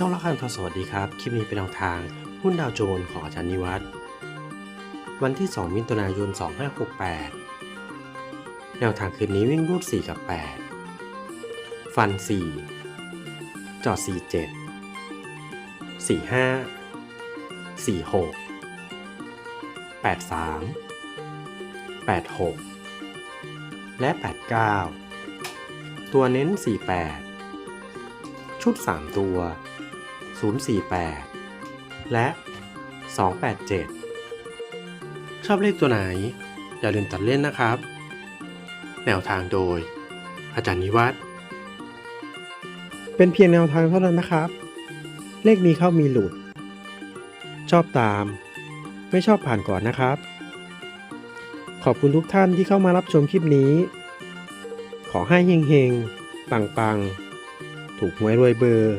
ช่องละครทอสวัสดีครับ คลิปนี้เป็นแนวทางหุ้นดาวโจนส์ของอาจารย์นิวัฒน์วันที่ 2 มิถุนายน 2568 แนวทางคืนนี้วิ่งรูด 4 กับ 8 ฟัน 4 จอด 47 45 46 83 86 และ 89 ตัวเน้น 48 ชุด 3 ตัว 048 และ 287 ชอบเลขตัวไหน อย่าลืมตัดเล่นนะครับ แนวทางโดย อาจารย์นิวัฒน์เป็นเพียงแนวทางเท่านั้นนะครับ เลขมีเข้ามีหลุด ชอบตาม ไม่ชอบผ่านก่อนนะครับ ขอบคุณทุกท่านที่เข้ามารับชมคลิปนี้ ขอให้เฮงๆ ปังๆ ถูกหวยรวยเบอร์